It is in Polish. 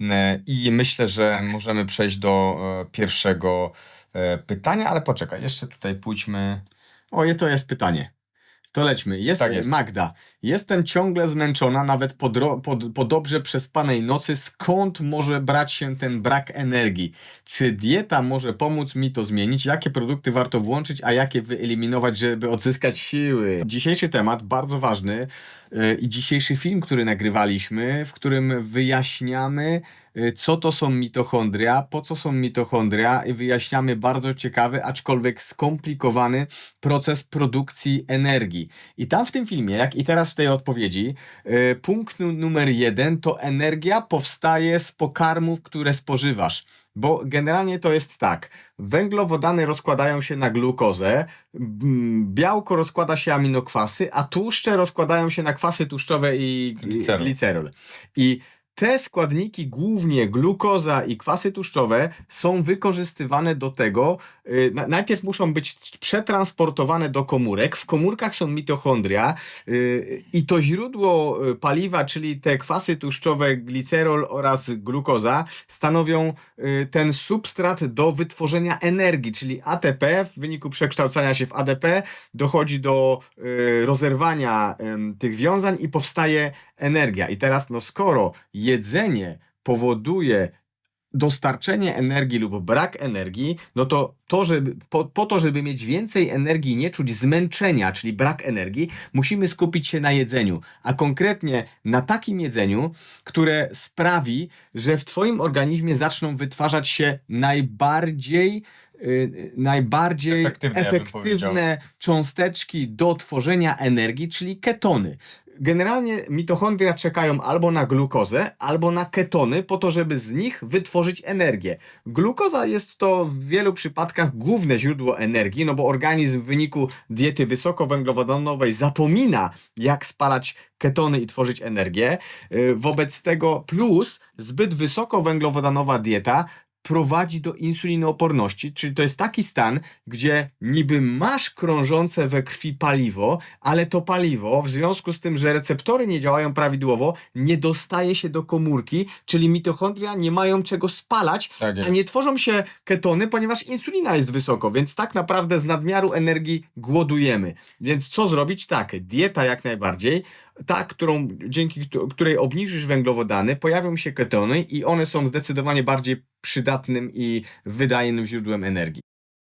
E, I myślę, że możemy przejść do e, pierwszego e, pytania, ale poczekaj, jeszcze tutaj pójdźmy. Oje, to jest pytanie. To lećmy. Jest, Tak jest. Magda. Jestem ciągle zmęczona, nawet po, dro- po, po dobrze przespanej nocy. Skąd może brać się ten brak energii? Czy dieta może pomóc mi to zmienić? Jakie produkty warto włączyć, a jakie wyeliminować, żeby odzyskać siły? Dzisiejszy temat, bardzo ważny yy, i dzisiejszy film, który nagrywaliśmy, w którym wyjaśniamy, co to są mitochondria, po co są mitochondria i wyjaśniamy bardzo ciekawy, aczkolwiek skomplikowany proces produkcji energii. I tam w tym filmie, jak i teraz w tej odpowiedzi, yy, punkt nu- numer jeden to energia powstaje z pokarmów, które spożywasz. Bo generalnie to jest tak. Węglowodany rozkładają się na glukozę, mm, białko rozkłada się aminokwasy, a tłuszcze rozkładają się na kwasy tłuszczowe i Glicerol. glicerol. I te składniki, głównie glukoza i kwasy tłuszczowe, są wykorzystywane do tego, y, na- najpierw muszą być przetransportowane do komórek. W komórkach są mitochondria y, i to źródło y, paliwa, czyli te kwasy tłuszczowe, glicerol oraz glukoza, stanowią ten substrat do wytworzenia energii, czyli ATP. W wyniku przekształcania się w ADP dochodzi do rozerwania tych wiązań i powstaje energia. I teraz, no skoro jedzenie powoduje dostarczenie energii lub brak energii, no to, to żeby, po, po to, żeby mieć więcej energii nie czuć zmęczenia, czyli brak energii, musimy skupić się na jedzeniu, a konkretnie na takim jedzeniu, które sprawi, że w Twoim organizmie zaczną wytwarzać się najbardziej y, najbardziej Efektywne, ja efektywne cząsteczki do tworzenia energii, czyli ketony. Generalnie mitochondria czekają albo na glukozę, albo na ketony, po to, żeby z nich wytworzyć energię. Glukoza jest to w wielu przypadkach główne źródło energii, no bo organizm w wyniku diety wysokowęglowodanowej zapomina, jak spalać ketony i tworzyć energię. Yy, Wobec tego plus zbyt wysokowęglowodanowa dieta prowadzi do insulinooporności, czyli to jest taki stan, gdzie niby masz krążące we krwi paliwo, ale to paliwo w związku z tym, że receptory nie działają prawidłowo, nie dostaje się do komórki, czyli mitochondria nie mają czego spalać, Tak a nie tworzą się ketony, ponieważ insulina jest wysoko, więc tak naprawdę z nadmiaru energii głodujemy. Więc co zrobić? Tak, dieta jak najbardziej, ta, którą, dzięki któ- której obniżysz węglowodany, pojawią się ketony i one są zdecydowanie bardziej przydatnym i wydajnym źródłem energii.